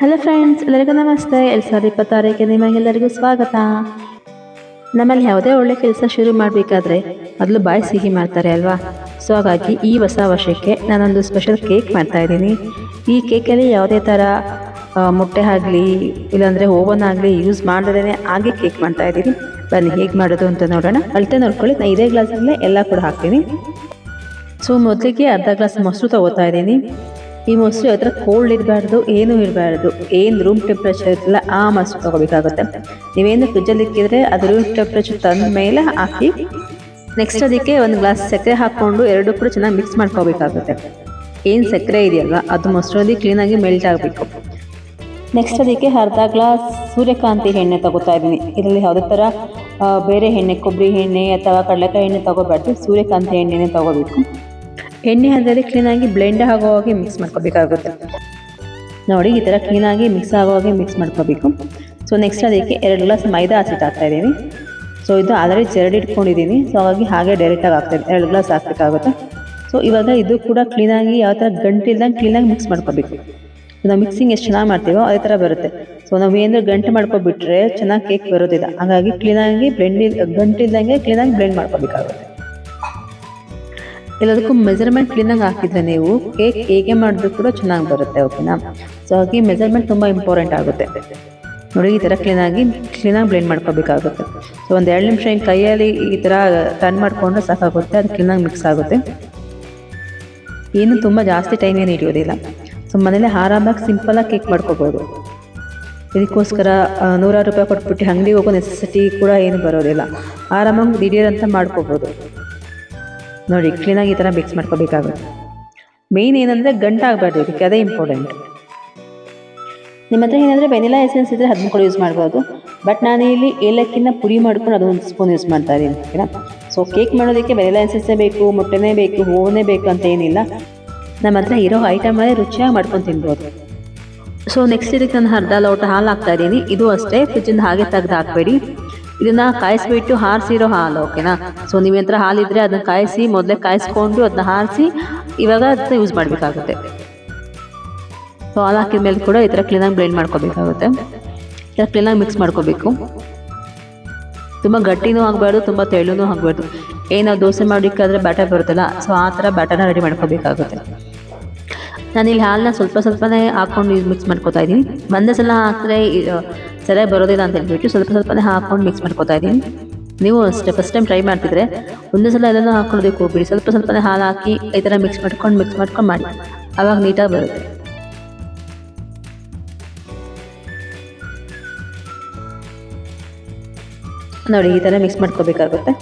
Hello friends ಎಲ್ಲರಿಗೂ ನಮಸ್ತೆ. ಎರಡು ಸಾವಿರದ ಇಪ್ಪತ್ತಾರಕ್ಕೆ ನಿಮಗೆಲ್ಲರಿಗೂ ಸ್ವಾಗತ. ನಮ್ಮಲ್ಲಿ ಯಾವುದೇ ಒಳ್ಳೆ ಕೆಲಸ ಶುರು ಮಾಡಬೇಕಾದ್ರೆ ಮೊದಲು ಬಾಯಿ ಸಿಹಿ ಮಾಡ್ತಾರೆ ಅಲ್ವಾ? ಸೊ ಹಾಗಾಗಿ ಈ ಹೊಸ ವರ್ಷಕ್ಕೆ ನಾನೊಂದು ಸ್ಪೆಷಲ್ ಕೇಕ್ ಮಾಡ್ತಾ ಇದ್ದೀನಿ. ಈ ಕೇಕಲ್ಲಿ ಯಾವುದೇ ಥರ ಮೊಟ್ಟೆ ಆಗಲಿ, ಇಲ್ಲಾಂದರೆ ಓವನ್ ಆಗಲಿ ಯೂಸ್ ಮಾಡದೇ ಹಾಗೆ ಕೇಕ್ ಮಾಡ್ತಾ ಇದ್ದೀನಿ. ಬನ್ನಿ, ಹೇಗೆ ಮಾಡೋದು ಅಂತ ನೋಡೋಣ. ಅಳತೆ ನೋಡ್ಕೊಳ್ಳಿ. ನಾನು ಇದೇ ಗ್ಲಾಸಲ್ಲೇ ಎಲ್ಲ ಕೂಡ ಹಾಕ್ತೀನಿ. ಸೊ ಮೊದಲಿಗೆ ಅರ್ಧ ಗ್ಲಾಸ್ ಮೊಸರು ತಗೋತಾ ಇದ್ದೀನಿ. ಈ ಮೊಸರು ಹತ್ರ ಕೋಲ್ಡ್ ಇರಬಾರ್ದು, ಏನೂ ಇರಬಾರ್ದು. ಏನು ರೂಮ್ ಟೆಂಪ್ರೇಚರ್ ಇರಲ್ಲ, ಆ ಮೊಸರು ತಗೋಬೇಕಾಗುತ್ತೆ. ನೀವೇನು ಫ್ರಿಜ್ಜಲ್ಲಿ ಇಕ್ಕಿದ್ರೆ ಅದು ರೂಮ್ ಟೆಂಪ್ರೇಚರ್ ತಂದ ಮೇಲೆ ಹಾಕಿ ನೆಕ್ಸ್ಟ್ ಅದಕ್ಕೆ ಒಂದು ಗ್ಲಾಸ್ ಸಕ್ಕರೆ ಹಾಕ್ಕೊಂಡು ಎರಡು ಕೂಡ ಚೆನ್ನಾಗಿ ಮಿಕ್ಸ್ ಮಾಡ್ಕೋಬೇಕಾಗುತ್ತೆ. ಏನು ಸಕ್ಕರೆ ಇದೆಯಲ್ಲ, ಅದು ಮೊಸರಲ್ಲಿ ಕ್ಲೀನಾಗಿ ಮೆಲ್ಟ್ ಆಗಬೇಕು. ನೆಕ್ಸ್ಟ್ ಅದಕ್ಕೆ ಅರ್ಧ ಗ್ಲಾಸ್ ಸೂರ್ಯಕಾಂತಿ ಎಣ್ಣೆ ತಗೋತಾ ಇದ್ದೀನಿ. ಇದರಲ್ಲಿ ಯಾವುದೇ ಥರ ಬೇರೆ ಎಣ್ಣೆ, ಕೊಬ್ಬರಿ ಎಣ್ಣೆ ಅಥವಾ ಕಡಲೆಕಾಯಿ ಎಣ್ಣೆ ತಗೋಬಾರ್ದು, ಸೂರ್ಯಕಾಂತಿ ಎಣ್ಣೆನೇ ತಗೋಬೇಕು. ಎಣ್ಣೆ ಅದರಲ್ಲಿ ಕ್ಲೀನಾಗಿ ಬ್ಲೆಂಡ್ ಆಗೋ ಹಾಗೆ ಮಿಕ್ಸ್ ಮಾಡ್ಕೋಬೇಕಾಗುತ್ತೆ. ನೋಡಿ, ಈ ಥರ ಕ್ಲೀನಾಗಿ ಮಿಕ್ಸ್ ಆಗೋ ಹಾಗೆ ಮಿಕ್ಸ್ ಮಾಡ್ಕೋಬೇಕು. ಸೊ ನೆಕ್ಸ್ಟ್ ಅದಕ್ಕೆ ಎರಡು ಗ್ಲಾಸ್ ಮೈದಾ ಹಸಿಟ್ಟು ಹಾಕ್ತಾ ಇದ್ದೀನಿ. ಸೊ ಇದು ಆಲ್ರೆಡಿ ಜರಡಿ ಇಟ್ಕೊಂಡಿದ್ದೀನಿ. ಸೊ ಹಾಗಾಗಿ ಹಾಗೆ ಡೈರೆಕ್ಟಾಗಿ ಹಾಕ್ತೀನಿ ಎರಡು ಗ್ಲಾಸ್ ಹಾಕಬೇಕಾಗುತ್ತೆ. ಸೊ ಇವಾಗ ಇದು ಕೂಡ ಕ್ಲೀನಾಗಿ ಯಾವ ಥರ ಗಂಟಿಲ್ದಂಗೆ ಕ್ಲೀನಾಗಿ ಮಿಕ್ಸ್ ಮಾಡ್ಕೋಬೇಕು. ನಾವು ಮಿಕ್ಸಿಂಗ್ ಎಷ್ಟು ಚೆನ್ನಾಗಿ ಮಾಡ್ತೀವೋ ಅದೇ ಥರ ಬರುತ್ತೆ. ಸೊ ನಾವು ಏನಾದರೂ ಗಂಟು ಮಾಡ್ಕೊಬಿಟ್ರೆ ಚೆನ್ನಾಗಿ ಕೇಕ್ ಬರೋದಿಲ್ಲ. ಹಾಗಾಗಿ ಕ್ಲೀನಾಗಿ ಬ್ಲೆಂಡ್ ಗಂಟಿಲ್ದಂಗೆ ಕ್ಲೀನಾಗಿ ಬ್ಲೆಂಡ್ ಮಾಡ್ಕೋಬೇಕಾಗುತ್ತೆ. ಎಲ್ಲದಕ್ಕೂ ಮೆಜರ್ಮೆಂಟ್ ಕ್ಲೀನಾಗಿ ಹಾಕಿದ್ರೆ ನೀವು ಕೇಕ್ ಹೇಗೆ ಮಾಡಿದ್ರು ಕೂಡ ಚೆನ್ನಾಗಿ ಬರುತ್ತೆ ಓಕೆನಾ ಸೊ ಹಾಗೆ ಮೆಜರ್ಮೆಂಟ್ ತುಂಬ ಇಂಪಾರ್ಟೆಂಟ್ ಆಗುತ್ತೆ. ನೋಡಿ, ಈ ಥರ ಕ್ಲೀನಾಗಿ ಕ್ಲೀನಾಗಿ ಬ್ಲೆಂಡ್ ಮಾಡ್ಕೋಬೇಕಾಗುತ್ತೆ. ಸೊ ಒಂದು ಎರಡು ನಿಮಿಷ ಹಿಂಗೆ ಕೈಯಲ್ಲಿ ಈ ಥರ ಟರ್ನ್ ಮಾಡಿಕೊಂಡ್ರೆ ಸಾಕಾಗುತ್ತೆ, ಅದು ಕ್ಲೀನಾಗಿ ಮಿಕ್ಸ್ ಆಗುತ್ತೆ. ಏನು ತುಂಬ ಜಾಸ್ತಿ ಟೈಮ್ ಏನು ಹಿಡಿಯೋದಿಲ್ಲ. ಸೊ ಮನೇಲಿ ಆರಾಮಾಗಿ ಸಿಂಪಲಾಗಿ ಕೇಕ್ ಮಾಡ್ಕೋಬೋದು. ಇದಕ್ಕೋಸ್ಕರ ನೂರಾರು ರೂಪಾಯಿ ಕೊಟ್ಬಿಟ್ಟು ಅಂಗಡಿಗೆ ಹೋಗೋ ನೆಸೆಸಿಟಿ ಕೂಡ ಏನು ಬರೋದಿಲ್ಲ. ಆರಾಮಾಗಿ ದಿಢೀರಂತ ಮಾಡ್ಕೋಬೋದು. ನೋಡಿ ಕ್ಲೀನಾಗಿ ಈ ಥರ ಮಿಕ್ಸ್ ಮಾಡ್ಕೋಬೇಕಾಗುತ್ತೆ. ಮೇಯ್ನ್ ಏನಂದರೆ ಗಂಟಾಗಬಾರ್ದು ಇದಕ್ಕೆ ಅದೇ ಇಂಪಾರ್ಟೆಂಟ್ ನಿಮ್ಮ ಹತ್ರ ಏನಂದರೆ ವೆನಿಲಾ ಎಸೆನ್ಸ್ ಇದ್ದರೆ ಅದನ್ನು ಕೂಡ ಯೂಸ್ ಮಾಡ್ಬೋದು. ಬಟ್ ನಾನು ಇಲ್ಲಿ ಏಲಕ್ಕಿನ ಪುಡಿ ಮಾಡ್ಕೊಂಡು ಅದೊಂದು ಸ್ಪೂನ್ ಯೂಸ್ ಮಾಡ್ತಾ ಇದ್ದೀನಿ ಓಕೆನಾ ಸೊ ಕೇಕ್ ಮಾಡೋದಕ್ಕೆ ವೆನಿಲಾ ಎಸೆನ್ಸೇ ಬೇಕು, ಮೊಟ್ಟೆನೇ ಬೇಕು ಹೂವೇ ಬೇಕು ಅಂತ ಏನಿಲ್ಲ. ನಮ್ಮ ಹತ್ರ ಇರೋ ಐಟಮಲ್ಲೇ ರುಚಿಯಾಗಿ ಮಾಡ್ಕೊಂಡು ತಿನ್ಬೋದು. ಸೊ ನೆಕ್ಸ್ಟ್ ಇದಕ್ಕೆ ನಾನು ಅರ್ಧ ಲೋಟ ಹಾಲು ಹಾಕ್ತಾ ಇದ್ದೀನಿ. ಇದು ಅಷ್ಟೇ ಫ್ರಿಜ್ಜಿಂದ ಹಾಗೆ ತೆಗೆದು ಹಾಕಬೇಡಿ. ಇದನ್ನ ಕಾಯಿಸ್ಬಿಟ್ಟು ಹಾರಿಸಿರೋ ಹಾಲು ಓಕೆನಾ ಸೊ ನಿಮ್ಮ ಹತ್ರ ಹಾಲಿದ್ರೆ ಅದನ್ನ ಕಾಯಿಸಿ, ಮೊದಲೇ ಕಾಯಿಸ್ಕೊಂಡು ಅದನ್ನ ಹಾರಿಸಿ, ಇವಾಗ ಅದನ್ನ ಯೂಸ್ ಮಾಡಬೇಕಾಗುತ್ತೆ. ಸೊ ಹಾಲು ಹಾಕಿದ ಮೇಲೆ ಕೂಡ ಈ ಥರ ಕ್ಲೀನಾಗಿ ಬ್ಲೆಂಡ್ ಮಾಡ್ಕೋಬೇಕಾಗುತ್ತೆ. ಈ ಥರ ಕ್ಲೀನಾಗಿ ಮಿಕ್ಸ್ ಮಾಡ್ಕೋಬೇಕು. ತುಂಬ ಗಟ್ಟಿನೂ ಆಗಬಾರ್ದು, ತುಂಬ ತೆಳ್ಳೂ ಆಗಬಾರ್ದು. ಏನು ದೋಸೆ ಮಾಡಿಕ್ಕಾದ್ರೆ ಬ್ಯಾಟರ್ ಬರುತ್ತಲ್ಲ ಸೊ ಆ ಥರ ಬ್ಯಾಟರ್ನ ರೆಡಿ ಮಾಡ್ಕೋಬೇಕಾಗುತ್ತೆ. ಇಲ್ಲಿ ಹಾಲನ್ನ ಸ್ವಲ್ಪ ಸ್ವಲ್ಪನೇ ಹಾಕ್ಕೊಂಡು ಮಿಕ್ಸ್ ಮಾಡ್ಕೊತಾ ಇದ್ದೀನಿ. ಒಂದೇ ಸಲ ಹಾಕಿದ್ರೆ ಸರಿಯಾಗಿ ಬರೋದಿಲ್ಲ ಅಂತ ಹೇಳ್ಬಿಟ್ಟು ಸ್ವಲ್ಪ ಸ್ವಲ್ಪನೇ ಹಾಕ್ಕೊಂಡು ಮಿಕ್ಸ್ ಮಾಡ್ಕೊತಾ ಇದ್ದೀನಿ. ನೀವು ಅಷ್ಟೇ ಫಸ್ಟ್ ಟೈಮ್ ಟ್ರೈ ಮಾಡ್ತಿದ್ರೆ ಒಂದೇ ಸಲ ಎಲ್ಲನೂ ಹಾಕೊಳ್ಳೋದಕ್ಕೆ ಹೋಗ್ಬಿಡಿ. ಸ್ವಲ್ಪ ಸ್ವಲ್ಪನೇ ಹಾಲು ಹಾಕಿ ಈ ಥರ ಮಿಕ್ಸ್ ಮಾಡ್ಕೊಂಡು ಮಿಕ್ಸ್ ಮಾಡ್ಕೊಂಡು ಮಾಡಿ. ಆವಾಗ ನೀಟಾಗಿ ಬರುತ್ತೆ. ನೋಡಿ, ಈ ಥರ ಮಿಕ್ಸ್ ಮಾಡ್ಕೋಬೇಕಾಗುತ್ತೆ.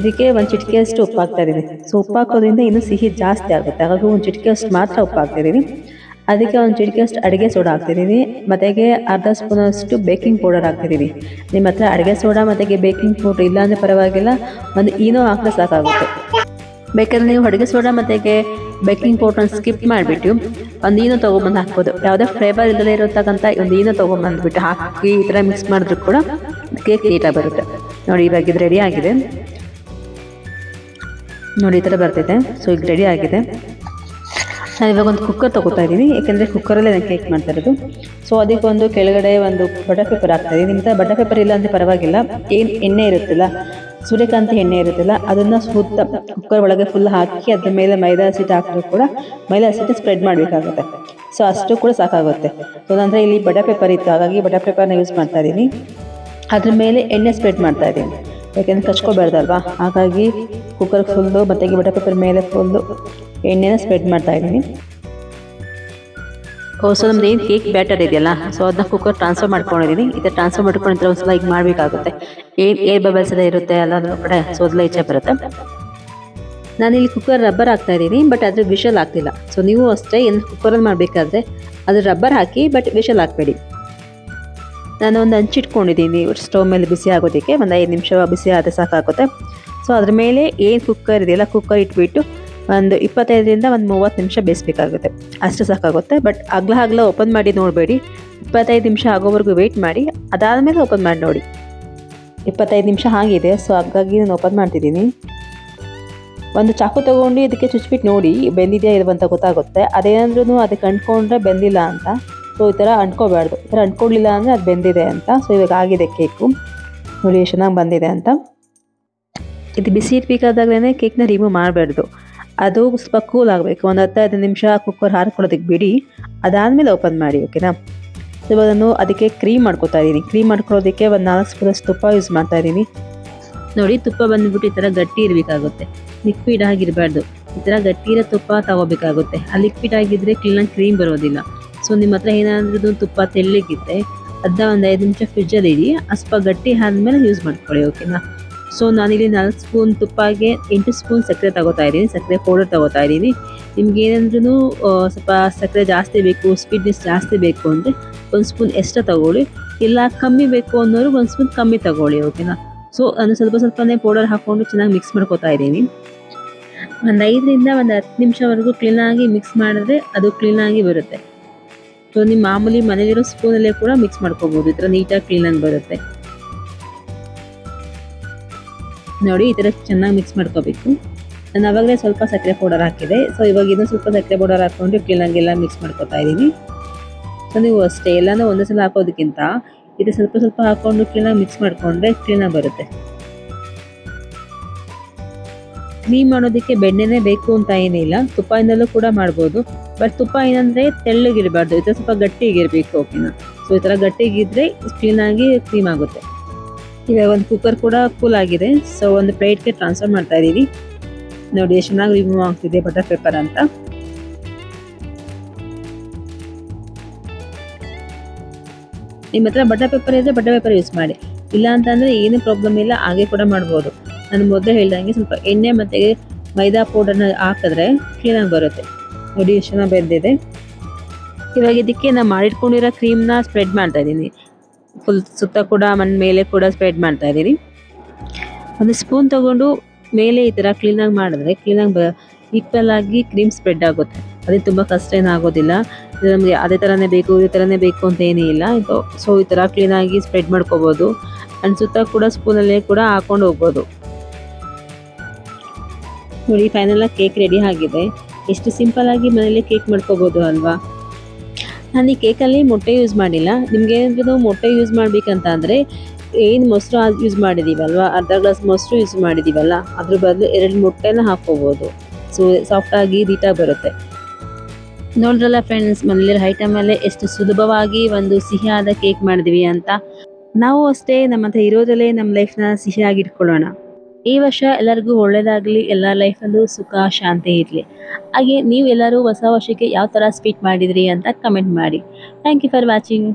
ಇದಕ್ಕೆ ಒಂದು ಚಿಟಿಕೆಯಷ್ಟು ಉಪ್ಪು ಹಾಕ್ತಾ ಇದ್ದೀನಿ. ಸೊ ಉಪ್ಪು ಹಾಕೋದ್ರಿಂದ ಇನ್ನೂ ಸಿಹಿ ಜಾಸ್ತಿ ಆಗುತ್ತೆ. ಹಾಗಾಗಿ ಒಂದು ಚಿಟಿಕೆಯಷ್ಟು ಮಾತ್ರ ಉಪ್ಪು ಹಾಕ್ತಾ ಇದ್ದೀನಿ. ಅದಕ್ಕೆ ಒಂದು ಚಿಟಿಕೆಯಷ್ಟು ಅಡುಗೆ ಸೋಡಾ ಹಾಕ್ತಿದ್ದೀನಿ ಮತ್ತೆಗೆ ಅರ್ಧ ಸ್ಪೂನಷ್ಟು ಬೇಕಿಂಗ್ ಪೌಡರ್ ಹಾಕ್ತಿದ್ದೀವಿ ನಿಮ್ಮ ಹತ್ರ ಅಡುಗೆ ಸೋಡಾ ಮತ್ತು ಬೇಕಿಂಗ್ ಪೌಡರ್ ಇಲ್ಲ ಅಂದರೆ ಪರವಾಗಿಲ್ಲ. ಒಂದು ಈನೋ ಹಾಕಿದ್ರೆ ಸಾಕಾಗುತ್ತೆ. ಬೇಕಾದ್ರೆ ನೀವು ಅಡುಗೆ ಸೋಡಾ ಮತ್ತೆಗೆ ಬೇಕಿಂಗ್ ಪೌಡ್ರನ್ನ ಸ್ಕಿಪ್ ಮಾಡಿಬಿಟ್ಟು ಒಂದು ಈನೋ ತೊಗೊಂಬಂದು ಹಾಕ್ಬೋದು. ಯಾವುದೇ ಫ್ಲೇವರ್ ಇಲ್ಲದೇ ಇರತಕ್ಕಂಥ ಒಂದು ಏನೋ ತೊಗೊಂಬಂದ್ಬಿಟ್ಟು ಹಾಕಿ ಈ ಥರ ಮಿಕ್ಸ್ ಮಾಡಿದ್ರು ಕೂಡ ಕೇಕ್ ನೀಟಾಗಿ ಬರುತ್ತೆ. ನೋಡಿ ಇವಾಗ ಇದು ರೆಡಿ ಆಗಿದೆ. ನೋಡಿ ಈ ಥರ ಬರ್ತಿದೆ ಸೊ ಈಗ ರೆಡಿ ಆಗಿದೆ. ನಾನು ಇವಾಗ ಒಂದು ಕುಕ್ಕರ್ ತೊಗೋತಾ ಇದ್ದೀನಿ, ಯಾಕೆಂದರೆ ಕುಕ್ಕರಲ್ಲೇ ನಾನು ಕೇಕ್ ಮಾಡ್ತಾ ಇರೋದು. ಸೊ ಅದಕ್ಕೆ ಒಂದು ಕೆಳಗಡೆ ಒಂದು ಬಟರ್ ಪೇಪರ್ ಹಾಕ್ತಾ ಇದ್ದೀನಿ. ಹತ್ರ ಬಟರ್ ಪೇಪರ್ ಇಲ್ಲ ಅಂದರೆ ಪರವಾಗಿಲ್ಲ. ಏನು ಎಣ್ಣೆ ಇರುತ್ತಲ್ಲ, ಸೂರ್ಯಕಾಂತಿ ಎಣ್ಣೆ ಇರುತ್ತಲ್ಲ, ಅದನ್ನು ಸುತ್ತ ಕುಕ್ಕರ್ ಒಳಗೆ ಫುಲ್ ಹಾಕಿ ಅದ್ರ ಮೇಲೆ ಮೈದಾ ಹಸಿಟ್ಟು ಹಾಕಿದ್ರು ಕೂಡ ಮೈದಾ ಹಸಿಟ್ಟು ಸ್ಪ್ರೆಡ್ ಮಾಡಬೇಕಾಗುತ್ತೆ. ಸೊ ಅಷ್ಟು ಕೂಡ ಸಾಕಾಗುತ್ತೆ. ಸೊ ಇಲ್ಲಿ ಬಟರ್ ಪೇಪರ್ ಇತ್ತು. ಹಾಗಾಗಿ ಬಟರ್ ಪೇಪರ್ನ ಯೂಸ್ ಮಾಡ್ತಾ ಇದ್ದೀನಿ. ಅದ್ರ ಮೇಲೆ ಎಣ್ಣೆ ಸ್ಪ್ರೆಡ್ ಮಾಡ್ತಾ ಇದ್ದೀನಿ. ಯಾಕೆಂದರೆ ಕಚ್ಕೋಬಾರ್ದಲ್ವಾ ಹಾಗಾಗಿ ಕುಕ್ಕರ್ ಫುಲ್ಲು ಮತ್ತು ಬಟರ್ ಪೇಪರ್ ಮೇಲೆ ಫುಲ್ಲು ಎಣ್ಣೆನ ಸ್ಪ್ರೆಡ್ ಮಾಡ್ತಾ ಇದ್ದೀನಿ. ಓ ಸೊ ನಮ್ದು ಏನು ಕೇಕ್ ಬ್ಯಾಟರ್ ಇದೆಯಲ್ಲ ಸೊ ಅದನ್ನ ಕುಕ್ಕರ್ ಟ್ರಾನ್ಸ್ಫರ್ ಮಾಡ್ಕೊಂಡಿದ್ದೀನಿ ಇದೆ ಟ್ರಾನ್ಸ್ಫರ್ ಮಾಡ್ಕೊಂಡಿದ್ರೆ ಒಂದು ಸಲ ಈಗ ಮಾಡಬೇಕಾಗುತ್ತೆ. ಏರ್ ಏರ್ ಬಬಲ್ಸ್ ಎಲ್ಲ ಇರುತ್ತೆ, ಎಲ್ಲ ಕಡೆ ಸೊ ಇಚ್ಛೆ ಬರುತ್ತೆ ಬರುತ್ತೆ. ನಾನಿಲ್ಲಿ ಕುಕ್ಕರ್ ರಬ್ಬರ್ ಹಾಕ್ತಾ ಇದ್ದೀನಿ ಬಟ್ ಅದ್ರ ವಿಷಲ್ ಆಗ್ತಿಲ್ಲ ಸೊ ನೀವು ಅಷ್ಟೇ ಏನು ಕುಕ್ಕರಲ್ಲಿ ಮಾಡಬೇಕಾದ್ರೆ ಅದು ರಬ್ಬರ್ ಹಾಕಿ ಬಟ್ ವಿಷಲ್ ಹಾಕಬೇಡಿ. ನಾನು ಒಂದು ಹಂಚಿಟ್ಕೊಂಡಿದ್ದೀನಿ ಸ್ಟವ್ ಮೇಲೆ ಬಿಸಿ ಆಗೋದಕ್ಕೆ ಒಂದು ಐದು ನಿಮಿಷ ಬಿಸಿ ಆದರೆ ಸಾಕಾಗುತ್ತೆ. ಸೊ ಅದ್ರ ಮೇಲೆ ಏನು ಕುಕ್ಕರ್ ಇದೆಯಲ್ಲ ಕುಕ್ಕರ್ ಇಟ್ಬಿಟ್ಟು ಒಂದು ಇಪ್ಪತ್ತೈದರಿಂದ ಒಂದು ಮೂವತ್ತು ನಿಮಿಷ ಬೇಯಿಸ್ಬೇಕಾಗುತ್ತೆ. ಅಷ್ಟು ಸಾಕಾಗುತ್ತೆ. ಬಟ್ ಅಗ್ಲ ಅಗ್ಲ ಓಪನ್ ಮಾಡಿ ನೋಡಬೇಡಿ. ಇಪ್ಪತ್ತೈದು ನಿಮಿಷ ಆಗೋವರೆಗೂ ವೆಯ್ಟ್ ಮಾಡಿ. ಅದಾದಮೇಲೆ ಓಪನ್ ಮಾಡಿ ನೋಡಿ. ಇಪ್ಪತ್ತೈದು ನಿಮಿಷ ಹಾಗಿದೆ. ಸೊ ಹಾಗಾಗಿ ನಾನು ಓಪನ್ ಮಾಡ್ತಿದ್ದೀನಿ. ಒಂದು ಚಾಕು ತಗೊಂಡು ಇದಕ್ಕೆ ಚುಚ್ಬಿಟ್ಟು ನೋಡಿ, ಬೆಂದಿದೆಯಾ ಇರುವಂತ ಗೊತ್ತಾಗುತ್ತೆ. ಅದೇನಾದ್ರೂ ಅದಕ್ಕೆ ಅಂಟ್ಕೊಂಡ್ರೆ ಬೆಂದಿಲ್ಲ ಅಂತ. ಸೊ, ಈ ಥರ ಅಂಟ್ಕೋಬಾರ್ದು ಈ ಥರ ಅಂಟ್ಕೊಡ್ಲಿಲ್ಲ ಅಂದರೆ ಅದು ಬೆಂದಿದೆ ಅಂತ. ಸೊ, ಇವಾಗ ಆಗಿದೆ ಕೇಕು. ನೋಡಿ ಎಷ್ಟು ಚೆನ್ನಾಗಿ ಬಂದಿದೆ ಅಂತ. ಇದು ಬಿಸಿ ಇರ್ಬೇಕಾದಾಗಲೇ ಕೇಕ್ನ ರಿಮೂವ್ ಮಾಡಬಾರ್ದು. ಅದು ಸ್ವಲ್ಪ ಕೂಲ್ ಆಗಬೇಕು. ಒಂದು ಹತ್ತು ಹದಿನೈದು ನಿಮಿಷ ಕುಕ್ಕರ್ ಹಾರ್ಕೊಳ್ಳೋದಕ್ಕೆ ಬಿಡಿ. ಅದಾದಮೇಲೆ ಓಪನ್ ಮಾಡಿ ಓಕೆನಾ ಇವಾಗ ನಾನು ಅದಕ್ಕೆ ಕ್ರೀಮ್ ಮಾಡ್ಕೊತಾ ಇದ್ದೀನಿ. ಕ್ರೀಮ್ ಮಾಡ್ಕೊಳ್ಳೋದಕ್ಕೆ ಒಂದು ನಾಲ್ಕು ಸ್ಪೂನಷ್ಟು ತುಪ್ಪ ಯೂಸ್ ಮಾಡ್ತಾ ಇದ್ದೀನಿ. ನೋಡಿ, ತುಪ್ಪ ಬಂದುಬಿಟ್ಟು ಈ ಥರ ಗಟ್ಟಿ ಇರಬೇಕಾಗುತ್ತೆ. ಲಿಕ್ವಿಡ್ ಆಗಿರಬಾರ್ದು. ಈ ಥರ ಗಟ್ಟಿ ಇರೋ ತುಪ್ಪ ತಗೋಬೇಕಾಗುತ್ತೆ. ಆ ಲಿಕ್ವಿಡ್ ಆಗಿದ್ದರೆ ಕ್ಲೀನಾಗಿ ಕ್ರೀಮ್ ಬರೋದಿಲ್ಲ. ಸೊ ನಿಮ್ಮ ಹತ್ರ ಏನಾದ್ರೂ ತುಪ್ಪ ತೆಳ್ಳಗಿತ್ತೆ ಅದನ್ನ ಒಂದು ಐದು ನಿಮಿಷ ಫ್ರಿಜ್ಜಲ್ಲಿ ಇಡಿ ಅಸ್ಪ ಗಟ್ಟಿ ಆದಮೇಲೆ ಯೂಸ್ ಮಾಡ್ಕೊಳ್ಳಿ ಓಕೆನಾ ಸೊ ನಾನಿಲ್ಲಿ ನಾಲ್ಕು ಸ್ಪೂನ್ ತುಪ್ಪಗೆ ಎಂಟು ಸ್ಪೂನ್ ಸಕ್ಕರೆ ತಗೋತಾ ಇದ್ದೀನಿ, ಸಕ್ಕರೆ ಪೌಡರ್ ತಗೋತಾ ಇದ್ದೀನಿ. ನಿಮ್ಗೆ ಏನಂದ್ರೂ ಸ್ವಲ್ಪ ಸಕ್ಕರೆ ಜಾಸ್ತಿ ಬೇಕು ಸ್ವೀಟ್ನೆಸ್ ಜಾಸ್ತಿ ಬೇಕು ಅಂದರೆ ಒಂದು ಸ್ಪೂನ್ ಎಕ್ಸ್ಟ್ರಾ ತಗೊಳ್ಳಿ. ಇಲ್ಲ ಕಮ್ಮಿ ಬೇಕು ಅನ್ನೋರು ಒಂದು ಸ್ಪೂನ್ ಕಮ್ಮಿ ತಗೊಳ್ಳಿ ಓಕೆನಾ ಸೊ ನಾನು ಸ್ವಲ್ಪ ಸ್ವಲ್ಪನೇ ಪೌಡರ್ ಹಾಕ್ಕೊಂಡು ಚೆನ್ನಾಗಿ ಮಿಕ್ಸ್ ಮಾಡ್ಕೊತಾ ಇದ್ದೀನಿ. ಒಂದು ಐದರಿಂದ ಒಂದು ಹತ್ತು ನಿಮಿಷವರೆಗೂ ಕ್ಲೀನಾಗಿ ಮಿಕ್ಸ್ ಮಾಡಿದ್ರೆ ಅದು ಕ್ಲೀನಾಗಿ ಬರುತ್ತೆ. ಸೊ ನಿಮ್ಮ ಮಾಮೂಲಿ ಮನೇಲಿರೋ ಸ್ಪೂನಲ್ಲೇ ಕೂಡ ಮಿಕ್ಸ್ ಮಾಡ್ಕೋಬೋದು. ಈ ಥರ ನೀಟಾಗಿ ಕ್ಲೀನಾಗಿ ಬರುತ್ತೆ. ನೋಡಿ, ಈ ಥರ ಚೆನ್ನಾಗಿ ಮಿಕ್ಸ್ ಮಾಡ್ಕೋಬೇಕು. ನಾನು ಅವಾಗಲೇ ಸ್ವಲ್ಪ ಸಕ್ಕರೆ ಪೌಡರ್ ಹಾಕಿದೆ. ಸೊ ಇವಾಗ ಇನ್ನೂ ಸ್ವಲ್ಪ ಸಕ್ಕರೆ ಪೌಡರ್ ಹಾಕ್ಕೊಂಡು ಕ್ಲೀನಾಗೆಲ್ಲ ಮಿಕ್ಸ್ ಮಾಡ್ಕೊತಾ ಇದ್ದೀನಿ. ಸೊ ನೀವು ಅಷ್ಟೇ, ಎಲ್ಲನೂ ಒಂದೇ ಸಲ ಹಾಕೋದಕ್ಕಿಂತ, ಇದು ಸ್ವಲ್ಪ ಸ್ವಲ್ಪ ಹಾಕ್ಕೊಂಡು ಕ್ಲೀನಾಗಿ ಮಿಕ್ಸ್ ಮಾಡಿಕೊಂಡ್ರೆ ಕ್ಲೀನಾಗಿ ಬರುತ್ತೆ. ಕ್ಲೀನ್ ಮಾಡೋದಕ್ಕೆ ಬೆಣ್ಣೆನೇ ಬೇಕು ಅಂತ ಏನಿಲ್ಲ ತುಪ್ಪದಿಂದಲೂ ಕೂಡ ಮಾಡ್ಬೋದು. ಬಟ್ ತುಪ್ಪ ಏನಂದರೆ ತೆಳ್ಳಗಿರಬಾರ್ದು. ಇದು ಸ್ವಲ್ಪ ಗಟ್ಟಿಗಿರಬೇಕು ಓಕೆನಾ? ಸೊ ಈ ಥರ ಗಟ್ಟಿಗಿದ್ರೆ ಕ್ಲೀನಾಗಿ ಕ್ರೀಮ್ ಆಗುತ್ತೆ. ಇವಾಗ ಒಂದು ಕುಕ್ಕರ್ ಕೂಡ ಕೂಲ್ ಆಗಿದೆ. ಸೊ ಒಂದು ಪ್ಲೇಟ್ಗೆ ಟ್ರಾನ್ಸ್ಫರ್ ಮಾಡ್ತಾ ಇದ್ದೀವಿ ನೋಡಿ, ಎಷ್ಟು ಚೆನ್ನಾಗಿ ರಿಮೂವ್ ಆಗ್ತಿದೆ ಬಟರ್ ಪೇಪರ್ ಅಂತ. ನಿಮ್ಮ ಹತ್ರ ಬಟರ್ ಪೇಪರ್ ಇದ್ದರೆ ಬಟರ್ ಪೇಪರ್ ಯೂಸ್ ಮಾಡಿ. ಇಲ್ಲ ಅಂತಂದ್ರೆ ಏನೂ ಪ್ರಾಬ್ಲಮ್ ಇಲ್ಲ, ಹಾಗೆ ಕೂಡ ಮಾಡ್ಬೋದು. ನಾನು ಮೊದಲೇ ಹೇಳ್ದಂಗೆ ಸ್ವಲ್ಪ ಎಣ್ಣೆ ಮತ್ತು ಮೈದಾ ಪೌಡರ್ನ ಹಾಕಿದ್ರೆ ಕ್ಲೀನಾಗಿ ಬರುತ್ತೆ. ನೋಡಿ ಎಷ್ಟು ಚೆನ್ನಾಗಿ ಬೆಂದಿದೆ. ಇವಾಗ ಇದಕ್ಕೆ ನಾನು ಮಾಡಿಟ್ಕೊಂಡಿರೋ ಕ್ರೀಮ್ನ ಸ್ಪ್ರೆಡ್ ಮಾಡ್ತಾ ಇದ್ದೀನಿ. ಫುಲ್ ಸುತ್ತ ಕೂಡ, ಮನ ಮೇಲೆ ಕೂಡ ಸ್ಪ್ರೆಡ್ ಮಾಡ್ತಾ ಇದ್ದೀನಿ. ಒಂದು ಸ್ಪೂನ್ ತಗೊಂಡು ಮೇಲೆ ಈ ಥರ ಕ್ಲೀನಾಗಿ ಮಾಡಿದ್ರೆ ಕ್ಲೀನಾಗಿ ಬ ಈಕ್ವಲ್ ಆಗಿ ಕ್ರೀಮ್ ಸ್ಪ್ರೆಡ್ ಆಗುತ್ತೆ. ಅದೇ ತುಂಬ ಕಷ್ಟ ಏನಾಗೋದಿಲ್ಲ ಇದು ನಮಗೆ ಅದೇ ಥರನೇ ಬೇಕು, ಇದೇ ಥರನೇ ಬೇಕು ಅಂತ ಏನೂ ಇಲ್ಲ. ಸೊ ಈ ಥರ ಕ್ಲೀನಾಗಿ ಸ್ಪ್ರೆಡ್ ಮಾಡ್ಕೋಬೋದು. ಆ್ಯಂಡ್ ಸುತ್ತ ಕೂಡ ಸ್ಪೂನಲ್ಲೇ ಕೂಡ ಹಾಕೊಂಡು ಹೋಗ್ಬೋದು. ನೋಡಿ ಫೈನಲ್ ಕೇಕ್ ರೆಡಿ ಆಗಿದೆ. ಎಷ್ಟು ಸಿಂಪಲ್ ಆಗಿ ಮನೇಲಿ ಕೇಕ್ ಮಾಡ್ಕೋಬೋದು ಅಲ್ವಾ? ನಾನು ಈ ಕೇಕಲ್ಲಿ ಮೊಟ್ಟೆ ಯೂಸ್ ಮಾಡಿಲ್ಲ. ನಿಮ್ಗೆ ಏನಾದರೂ ಮೊಟ್ಟೆ ಯೂಸ್ ಮಾಡ್ಬೇಕಂತ ಅಂದರೆ ಏನು ಮೊಸರು ಯೂಸ್ ಮಾಡಿದ್ದೀವಲ್ವ ಅರ್ಧ ಗ್ಲಾಸ್ ಮೊಸರು ಯೂಸ್ ಮಾಡಿದ್ದೀವಲ್ಲ ಅದ್ರ ಬದಲು ಎರಡು ಮೊಟ್ಟೆನ ಹಾಕ್ಕೋಬೋದು. ಸೊ ಸಾಫ್ಟಾಗಿ ನೀಟಾಗಿ ಬರುತ್ತೆ. ನೋಡ್ರಲ್ಲ ಫ್ರೆಂಡ್ಸ್ ಮನೇಲಿರೋ ಐಟಮಲ್ಲೇ ಎಷ್ಟು ಸುಲಭವಾಗಿ ಒಂದು ಸಿಹಿಯಾದ ಕೇಕ್ ಮಾಡಿದ್ವಿ ಅಂತ. ನಾವು ಅಷ್ಟೇ ನಮ್ಮ ಹತ್ರ ಇರೋದ್ರಲ್ಲೇ ನಮ್ಮ ಲೈಫ್ನ ಸಿಹಿಯಾಗಿ ಇಟ್ಕೊಳ್ಳೋಣ. ಈ ವರ್ಷ ಎಲ್ಲರಿಗೂ ಒಳ್ಳೇದಾಗಲಿ, ಎಲ್ಲ ಲೈಫಲ್ಲೂ ಸುಖ, ಶಾಂತಿ ಇರಲಿ. ಹಾಗೆ ನೀವು ಎಲ್ಲರೂ ಹೊಸ ವರ್ಷಕ್ಕೆ ಯಾವ ಥರ ಸ್ವೀಟ್ ಮಾಡಿದ್ರಿ ಅಂತ ಕಮೆಂಟ್ ಮಾಡಿ. Thank you for watching